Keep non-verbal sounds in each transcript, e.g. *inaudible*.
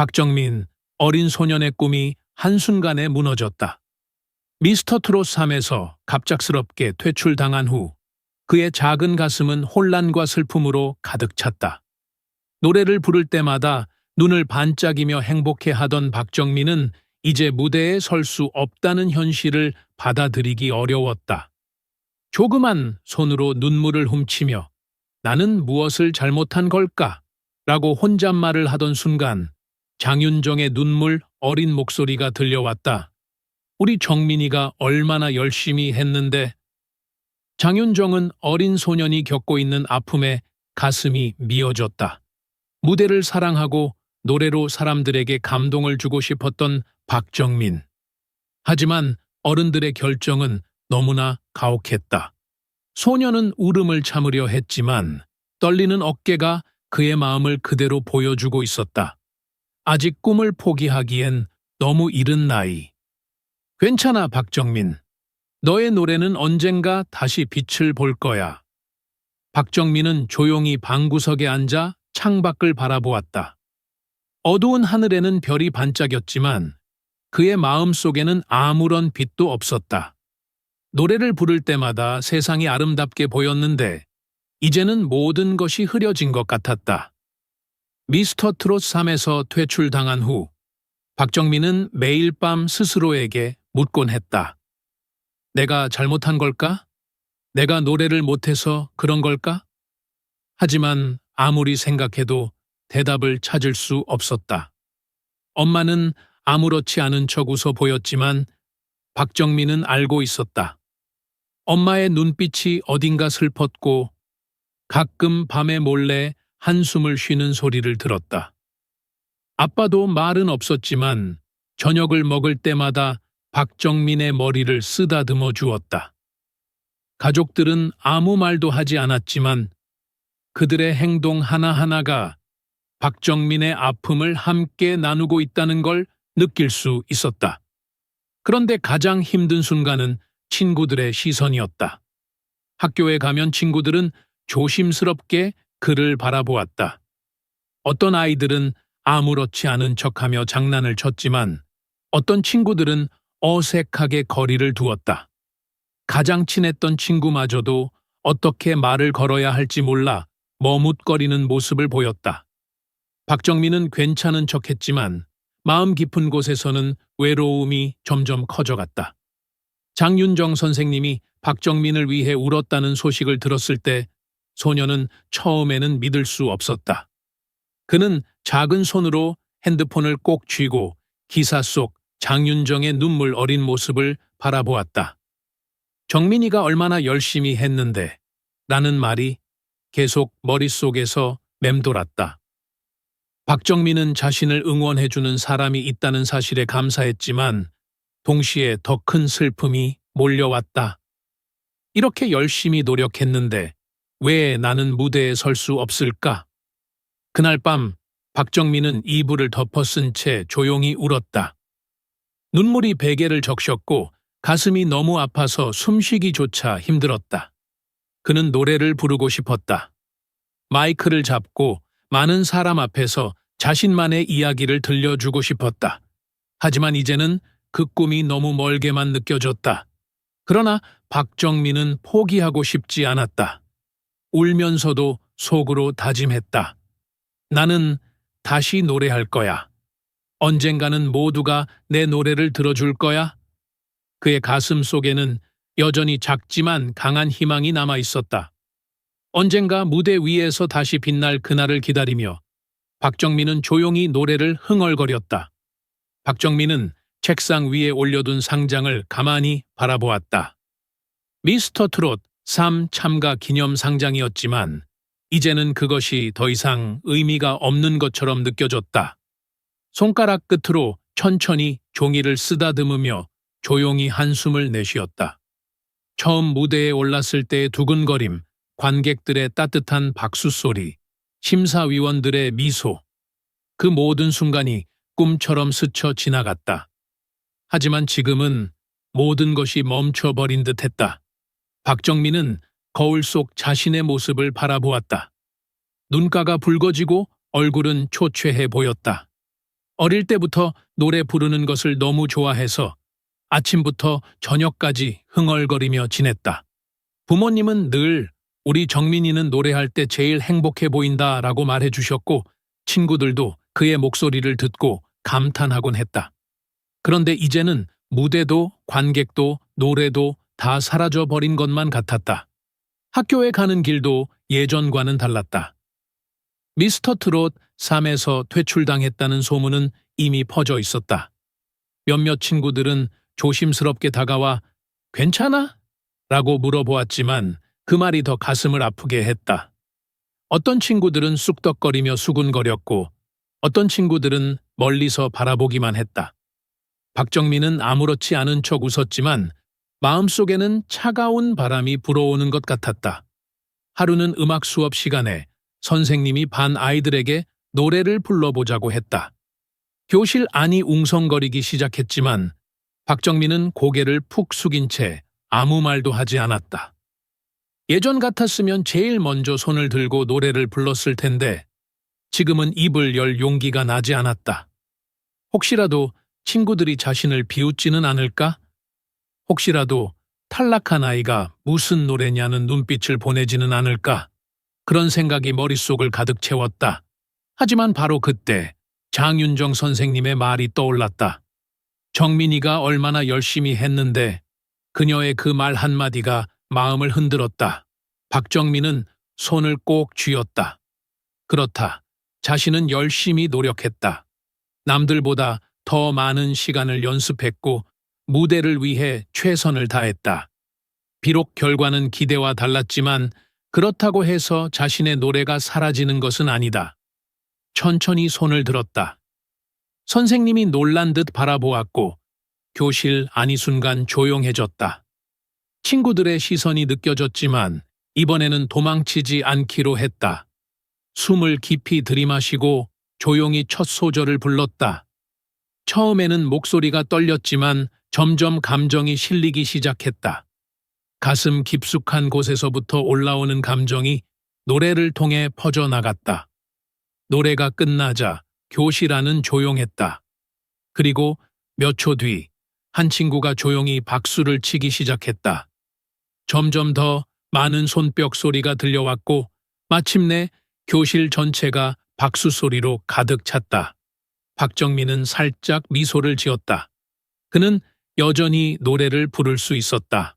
박정민, 어린 소년의 꿈이 한순간에 무너졌다. 미스터 트롯 3에서 갑작스럽게 퇴출당한 후 그의 작은 가슴은 혼란과 슬픔으로 가득 찼다. 노래를 부를 때마다 눈을 반짝이며 행복해 하던 박정민은 이제 무대에 설 수 없다는 현실을 받아들이기 어려웠다. 조그만 손으로 눈물을 훔치며 나는 무엇을 잘못한 걸까? 라고 혼잣말을 하던 순간 장윤정의 눈물 어린 목소리가 들려왔다. 우리 정민이가 얼마나 열심히 했는데 장윤정은 어린 소년이 겪고 있는 아픔에 가슴이 미어졌다. 무대를 사랑하고 노래로 사람들에게 감동을 주고 싶었던 박정민. 하지만 어른들의 결정은 너무나 가혹했다. 소년은 울음을 참으려 했지만 떨리는 어깨가 그의 마음을 그대로 보여주고 있었다. 아직 꿈을 포기하기엔 너무 이른 나이. 괜찮아, 박정민. 너의 노래는 언젠가 다시 빛을 볼 거야. 박정민은 조용히 방구석에 앉아 창밖을 바라보았다. 어두운 하늘에는 별이 반짝였지만 그의 마음 속에는 아무런 빛도 없었다. 노래를 부를 때마다 세상이 아름답게 보였는데 이제는 모든 것이 흐려진 것 같았다. 미스터 트롯 3에서 퇴출당한 후 박정민은 매일 밤 스스로에게 묻곤 했다. 내가 잘못한 걸까? 내가 노래를 못해서 그런 걸까? 하지만 아무리 생각해도 대답을 찾을 수 없었다. 엄마는 아무렇지 않은 척 웃어 보였지만 박정민은 알고 있었다. 엄마의 눈빛이 어딘가 슬펐고 가끔 밤에 몰래 한숨을 쉬는 소리를 들었다. 아빠도 말은 없었지만 저녁을 먹을 때마다 박정민의 머리를 쓰다듬어 주었다. 가족들은 아무 말도 하지 않았지만 그들의 행동 하나하나가 박정민의 아픔을 함께 나누고 있다는 걸 느낄 수 있었다. 그런데 가장 힘든 순간은 친구들의 시선이었다. 학교에 가면 친구들은 조심스럽게 그를 바라보았다. 어떤 아이들은 아무렇지 않은 척하며 장난을 쳤지만 어떤 친구들은 어색하게 거리를 두었다. 가장 친했던 친구마저도 어떻게 말을 걸어야 할지 몰라 머뭇거리는 모습을 보였다. 박정민은 괜찮은 척했지만 마음 깊은 곳에서는 외로움이 점점 커져갔다. 장윤정 선생님이 박정민을 위해 울었다는 소식을 들었을 때 소녀는 처음에는 믿을 수 없었다. 그는 작은 손으로 핸드폰을 꼭 쥐고 기사 속 장윤정의 눈물 어린 모습을 바라보았다. 정민이가 얼마나 열심히 했는데 라는 말이 계속 머릿속에서 맴돌았다. 박정민은 자신을 응원해주는 사람이 있다는 사실에 감사했지만 동시에 더 큰 슬픔이 몰려왔다. 이렇게 열심히 노력했는데 왜 나는 무대에 설 수 없을까? 그날 밤 박정민은 이불을 덮어쓴 채 조용히 울었다. 눈물이 베개를 적셨고 가슴이 너무 아파서 숨쉬기조차 힘들었다. 그는 노래를 부르고 싶었다. 마이크를 잡고 많은 사람 앞에서 자신만의 이야기를 들려주고 싶었다. 하지만 이제는 그 꿈이 너무 멀게만 느껴졌다. 그러나 박정민은 포기하고 싶지 않았다. 울면서도 속으로 다짐했다. 나는 다시 노래할 거야. 언젠가는 모두가 내 노래를 들어줄 거야. 그의 가슴 속에는 여전히 작지만 강한 희망이 남아 있었다. 언젠가 무대 위에서 다시 빛날 그날을 기다리며 박정민은 조용히 노래를 흥얼거렸다. 박정민은 책상 위에 올려둔 상장을 가만히 바라보았다. 미스터 트롯 3 참가 기념 상장이었지만 이제는 그것이 더 이상 의미가 없는 것처럼 느껴졌다. 손가락 끝으로 천천히 종이를 쓰다듬으며 조용히 한숨을 내쉬었다. 처음 무대에 올랐을 때의 두근거림, 관객들의 따뜻한 박수 소리, 심사위원들의 미소. 그 모든 순간이 꿈처럼 스쳐 지나갔다. 하지만 지금은 모든 것이 멈춰버린 듯 했다. 박정민은 거울 속 자신의 모습을 바라보았다. 눈가가 붉어지고 얼굴은 초췌해 보였다. 어릴 때부터 노래 부르는 것을 너무 좋아해서 아침부터 저녁까지 흥얼거리며 지냈다. 부모님은 늘 우리 정민이는 노래할 때 제일 행복해 보인다 라고 말해 주셨고 친구들도 그의 목소리를 듣고 감탄하곤 했다. 그런데 이제는 무대도 관객도 노래도 다 사라져 버린 것만 같았다. 학교에 가는 길도 예전과는 달랐다. 미스터 트롯 3에서 퇴출당했다는 소문은 이미 퍼져 있었다. 몇몇 친구들은 조심스럽게 다가와 괜찮아? 라고 물어보았지만 그 말이 더 가슴을 아프게 했다. 어떤 친구들은 쑥덕거리며 수군거렸고 어떤 친구들은 멀리서 바라보기만 했다. 박정민은 아무렇지 않은 척 웃었지만 마음속에는 차가운 바람이 불어오는 것 같았다. 하루는 음악 수업 시간에 선생님이 반 아이들에게 노래를 불러보자고 했다. 교실 안이 웅성거리기 시작했지만 박정민은 고개를 푹 숙인 채 아무 말도 하지 않았다. 예전 같았으면 제일 먼저 손을 들고 노래를 불렀을 텐데 지금은 입을 열 용기가 나지 않았다. 혹시라도 친구들이 자신을 비웃지는 않을까? 혹시라도 탈락한 아이가 무슨 노래냐는 눈빛을 보내지는 않을까? 그런 생각이 머릿속을 가득 채웠다. 하지만 바로 그때 장윤정 선생님의 말이 떠올랐다. 정민이가 얼마나 열심히 했는데 그녀의 그 말 한마디가 마음을 흔들었다. 박정민은 손을 꼭 쥐었다. 그렇다. 자신은 열심히 노력했다. 남들보다 더 많은 시간을 연습했고 무대를 위해 최선을 다했다. 비록 결과는 기대와 달랐지만 그렇다고 해서 자신의 노래가 사라지는 것은 아니다. 천천히 손을 들었다. 선생님이 놀란 듯 바라보았고 교실 안이 순간 조용해졌다. 친구들의 시선이 느껴졌지만 이번에는 도망치지 않기로 했다. 숨을 깊이 들이마시고 조용히 첫 소절을 불렀다. 처음에는 목소리가 떨렸지만 점점 감정이 실리기 시작했다. 가슴 깊숙한 곳에서부터 올라오는 감정이 노래를 통해 퍼져나갔다. 노래가 끝나자 교실 안은 조용했다. 그리고 몇 초 뒤 한 친구가 조용히 박수를 치기 시작했다. 점점 더 많은 손뼉 소리가 들려왔고 마침내 교실 전체가 박수 소리로 가득 찼다. 박정민은 살짝 미소를 지었다. 그는 여전히 노래를 부를 수 있었다.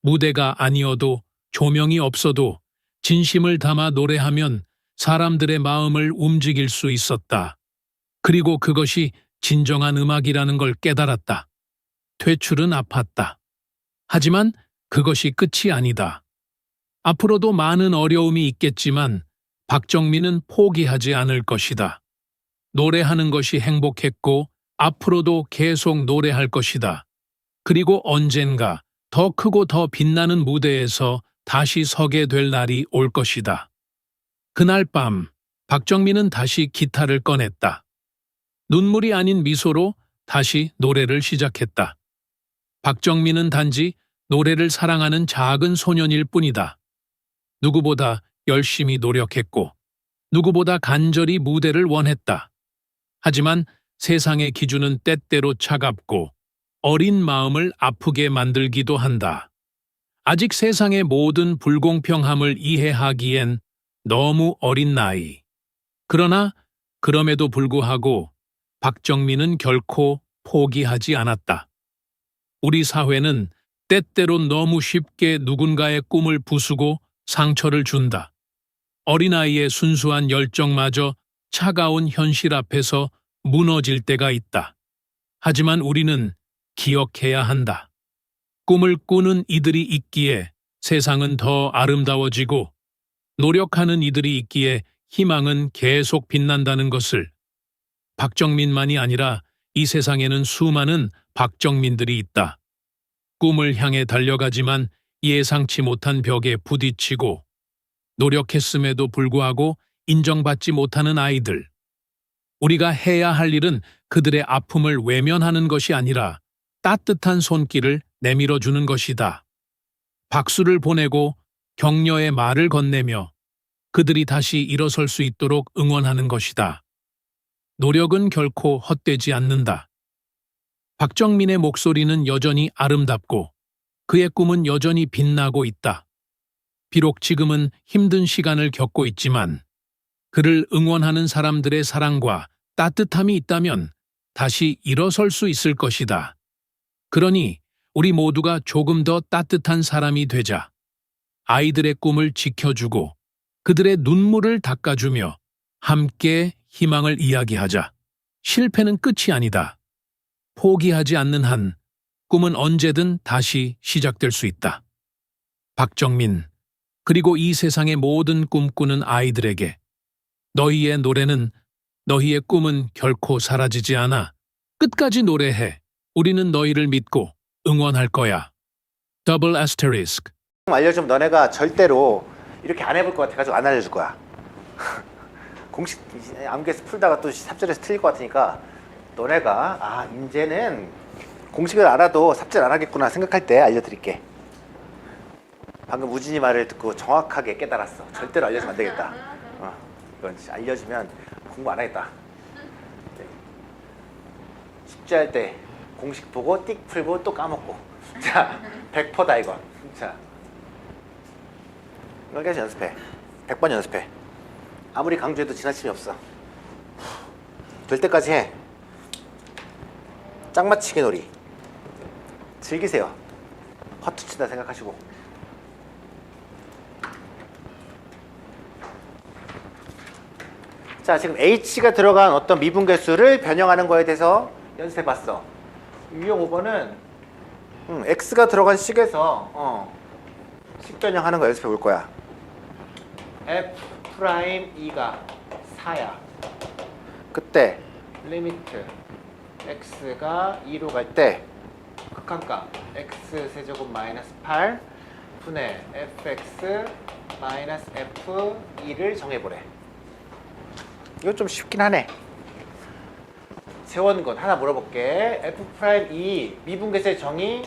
무대가 아니어도 조명이 없어도 진심을 담아 노래하면 사람들의 마음을 움직일 수 있었다. 그리고 그것이 진정한 음악이라는 걸 깨달았다. 퇴출은 아팠다. 하지만 그것이 끝이 아니다. 앞으로도 많은 어려움이 있겠지만 박정민은 포기하지 않을 것이다. 노래하는 것이 행복했고 앞으로도 계속 노래할 것이다. 그리고 언젠가 더 크고 더 빛나는 무대에서 다시 서게 될 날이 올 것이다. 그날 밤 박정민은 다시 기타를 꺼냈다. 눈물이 아닌 미소로 다시 노래를 시작했다. 박정민은 단지 노래를 사랑하는 작은 소년일 뿐이다. 누구보다 열심히 노력했고 누구보다 간절히 무대를 원했다. 하지만 세상의 기준은 때때로 차갑고 어린 마음을 아프게 만들기도 한다. 아직 세상의 모든 불공평함을 이해하기엔 너무 어린 나이. 그러나 그럼에도 불구하고 박정민은 결코 포기하지 않았다. 우리 사회는 때때로 너무 쉽게 누군가의 꿈을 부수고 상처를 준다. 어린아이의 순수한 열정마저 차가운 현실 앞에서 무너질 때가 있다. 하지만 우리는 기억해야 한다. 꿈을 꾸는 이들이 있기에 세상은 더 아름다워지고 노력하는 이들이 있기에 희망은 계속 빛난다는 것을 박정민만이 아니라 이 세상에는 수많은 박정민들이 있다. 꿈을 향해 달려가지만 예상치 못한 벽에 부딪히고 노력했음에도 불구하고 인정받지 못하는 아이들. 우리가 해야 할 일은 그들의 아픔을 외면하는 것이 아니라 따뜻한 손길을 내밀어 주는 것이다. 박수를 보내고 격려의 말을 건네며 그들이 다시 일어설 수 있도록 응원하는 것이다. 노력은 결코 헛되지 않는다. 박정민의 목소리는 여전히 아름답고 그의 꿈은 여전히 빛나고 있다. 비록 지금은 힘든 시간을 겪고 있지만 그를 응원하는 사람들의 사랑과 따뜻함이 있다면 다시 일어설 수 있을 것이다. 그러니 우리 모두가 조금 더 따뜻한 사람이 되자. 아이들의 꿈을 지켜주고 그들의 눈물을 닦아주며 함께 희망을 이야기하자. 실패는 끝이 아니다. 포기하지 않는 한 꿈은 언제든 다시 시작될 수 있다. 박정민, 그리고 이 세상의 모든 꿈꾸는 아이들에게 너희의 노래는 너희의 꿈은 결코 사라지지 않아. 끝까지 노래해. 우리는 너희를 믿고 응원할 거야. 더블 아스테리스크. 알려주면 너네가 절대로 이렇게 안 해볼 것 같아가지고 안 알려줄 거야. *laughs* 공식 암기에서 풀다가 또 삽질해서 틀릴 것 같으니까 너네가 아 이제는 공식을 알아도 삽질 안 하겠구나 생각할 때 알려드릴게. 방금 우진이 말을 듣고 정확하게 깨달았어. 절대로 알려주면 안 되겠다. 어, 이건 알려주면 공부 안 하겠다. 네. 숙제할 때 공식 보고 띡 풀고 또 까먹고. 자, 100%다 이건. 자, 이걸 계속 연습해. 100번 연습해. 아무리 강조해도 지나침이 없어. 될 때까지 해. 짝맞추기 놀이. 즐기세요. 허투 친다 생각하시고. 자, 지금 h가 들어간 어떤 미분계수를 변형하는 거에 대해서 연습해 봤어. 유형 5번은 음, x가 들어간 식에서 어, 식 변형하는 거 연습해 볼 거야. f 프라임 2가 4야. 그때 리미트 x가 2로 갈 때 극한값 x 세제곱 마이너스 8 분의 fx 마이너스 f2를 정해보래. 이거 좀 쉽긴 하네. 세원건 하나 물어볼게. f 프라임 2 미분계수의 정의